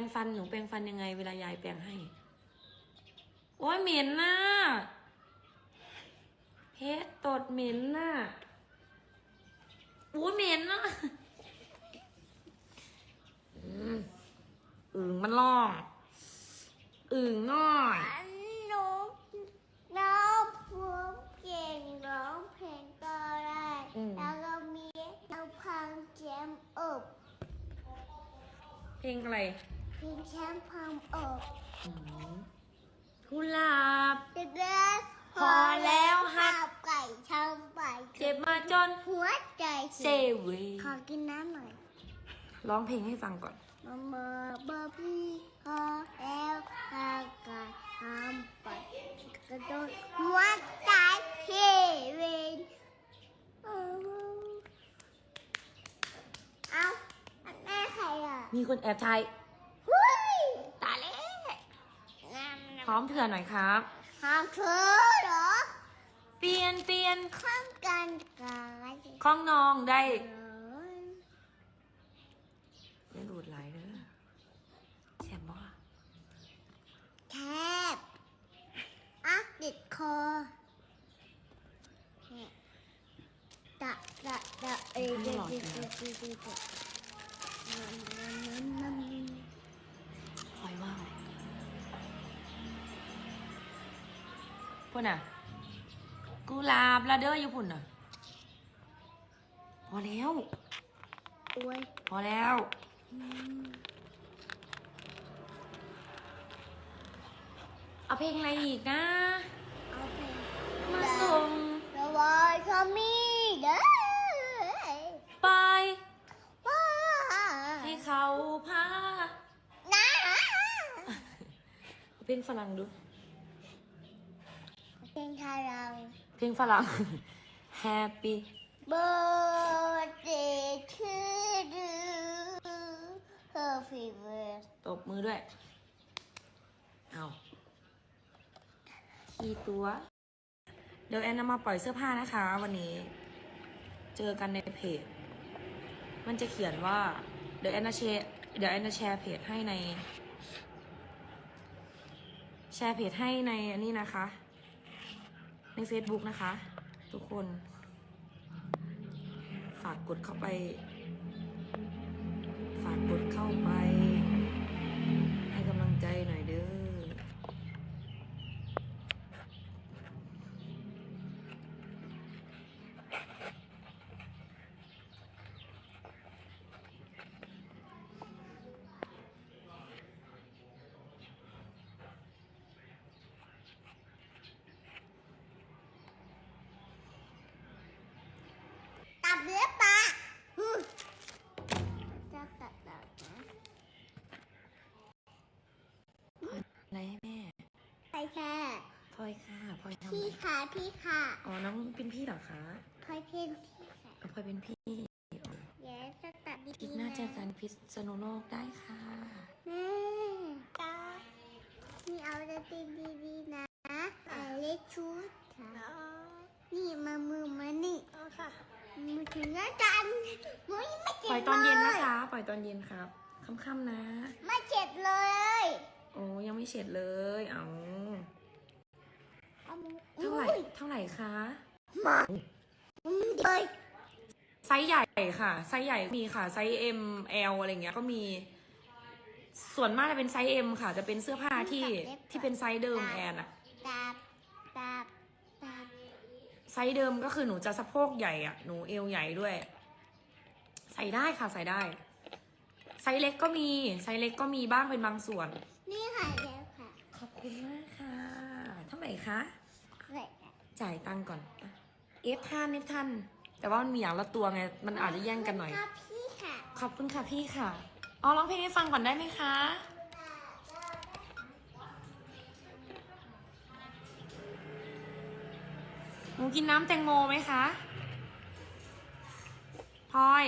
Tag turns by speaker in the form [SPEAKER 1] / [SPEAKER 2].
[SPEAKER 1] รงฟันหนูแปรงฟันยังไง เวลายายแปรงให้ โอ้ยเหม็นน่ะเพชรตดเหม็นน่ะโอ้ยเหม็นน่ะอืมอึ่งมันล่อง อึ่งน้อย
[SPEAKER 2] อันหนูน้องผมเก่งร้องเพลงก็ได้
[SPEAKER 1] อืม
[SPEAKER 2] แล้วก็มีเอาพังแชมป์อบ
[SPEAKER 1] เพลงอะไร
[SPEAKER 2] เพลงแชมป์พังอบ
[SPEAKER 1] อืมกุหลาบ
[SPEAKER 2] เด็กๆ
[SPEAKER 1] พอแล้วหัด
[SPEAKER 2] ข้าวไก่ทำไป
[SPEAKER 1] เจ็บมาจน
[SPEAKER 2] หัวใจ
[SPEAKER 1] เซเว
[SPEAKER 2] ขอกินน้ำหน่อย
[SPEAKER 1] ร้องเพลงให้ฟังก่อน
[SPEAKER 2] มามาบาบี้พอแล้วข้าวไก่ทำไปกระโดดหัวใจเทเวนเอาเอาอันแม่ใครอะ
[SPEAKER 1] มีคนแอบถ่าย
[SPEAKER 2] เฮ้ย
[SPEAKER 1] ตาเล่
[SPEAKER 2] น้ำ
[SPEAKER 1] พ ร้อมเถื่อนหน่อยครับ
[SPEAKER 2] ห้ามเธอเหรอ
[SPEAKER 1] เปลี่ยนเปลี่ยน
[SPEAKER 2] ข้ามกันกาย
[SPEAKER 1] ข้องนองได้
[SPEAKER 2] เอ้ย
[SPEAKER 1] อย่าหลุดไหลเด้อแซ่บบ่
[SPEAKER 2] แคบอะติดคอเนี่ยตะตะตะเอ้ยเดี๋ยวเดี๋ยวเดี๋ยวเดี๋ย
[SPEAKER 1] พุ่นอะกุหลาบละเด้ออยู่พุ่นอะ พอแล้ว
[SPEAKER 2] โอ้ย
[SPEAKER 1] พอแล้วเอาเพลงอะไรอีกนะ
[SPEAKER 2] เอาไป
[SPEAKER 1] มาส่ง
[SPEAKER 2] ระบายขมิ้นเด้อ
[SPEAKER 1] ไป
[SPEAKER 2] ว้า
[SPEAKER 1] ให้เขาพา
[SPEAKER 2] น้า
[SPEAKER 1] เพลงฝรั่งดู
[SPEAKER 2] เป็นทารัง
[SPEAKER 1] เพลงฝรั่ง Happy
[SPEAKER 2] birthday to you happy birthday
[SPEAKER 1] ตบมือด้วย เอาขี่ตัว เดี๋ยวแอนนำมาปล่อยเสื้อผ้านะคะ วันนี้ เจอกันในเพจ มันจะเขียนว่า เดี๋ยวแอนนาแชร์เดี๋ยวแอนนาแชร์เพจให้ใน แชร์เพจให้ในอันนี้นะคะ ใน Facebook นะคะ ทุกคน ฝากกดเข้าไป ฝากกดเข้าไป ให้กำลังใจหน่อยเด้อ
[SPEAKER 2] ตับเลือปลาฮึจะตัดตัดนะ
[SPEAKER 1] อะไรให้แม่
[SPEAKER 2] ใครค่ะ
[SPEAKER 1] พลอยค่ะพลอยทำอะ
[SPEAKER 2] พี่
[SPEAKER 1] ไร
[SPEAKER 2] ค่ะพี่ค่ะ
[SPEAKER 1] อ๋อน้องเป็นพี่เหรอคะ
[SPEAKER 2] พลอยเพ่นพี่ค่ะ
[SPEAKER 1] อ๋อพลอยเป็นพี่
[SPEAKER 2] เดี๋ยวจะตัดดี
[SPEAKER 1] อีก
[SPEAKER 2] ๆ
[SPEAKER 1] หน้า
[SPEAKER 2] นะ
[SPEAKER 1] เจอกันพิษณุโลกได้ค่ะ
[SPEAKER 2] แม่ตานี่เอาจะตีดีๆนะแต่เล็กชุดค่ะนี่มามือมานี่ค่ะมือถึงแล้วจันมือยังไม่
[SPEAKER 1] ป
[SPEAKER 2] เจ็บ
[SPEAKER 1] ล่อยตอนเย็นนะคะปล่อยตอนเย็นครับค่ำๆนะ
[SPEAKER 2] ไม่เจ็บเลย
[SPEAKER 1] โอ้ยังไม่เสร็จเลย เอา
[SPEAKER 2] เอามือ
[SPEAKER 1] เท่าไหร่
[SPEAKER 2] อุ้ย
[SPEAKER 1] เท่าไหร่คะ
[SPEAKER 2] มาอืมเลย
[SPEAKER 1] ไซส์ใหญ่ค่ะ ไซส์ใหญ่มีค่ะ ไซส์ M L อะไรเงี้ยก็มี ส่วนมากจะเป็นไซส์ M ค่ะ จะเป็นเสื้อผ้าที่ที่เป็นไซส์เดิมแอนอะ
[SPEAKER 2] ตับตับตับ
[SPEAKER 1] ไซส์เดิมก็คือหนูจะสะโพกใหญ่อะหนูเอวใหญ่ด้วย ใส่ได้ค่ะใส่ได้ ไซส์เล็กก็มี ไซส์เล็กก็มีบ้างเป็นบางส่วน
[SPEAKER 2] นี่ค่ะเดี๋ยวค่ะ
[SPEAKER 1] ขอบคุณมากค่ะเท่าไหร่คะ
[SPEAKER 2] เสร็จแล้ว
[SPEAKER 1] จ่ายตังค์ก่อนเอฟทันเอฟทันแต่ว่ามันมีอย่างละตัวไง มันอาจจะแย่งกันหน่อย
[SPEAKER 2] ครับพี่ค่ะ
[SPEAKER 1] ขอบคุณค่ะพี่ค่ะอ๋อร้องเพลงให้ฟังก่อนได้ไหมคะ หนูกินน้ำแตงโมไหมคะพลอย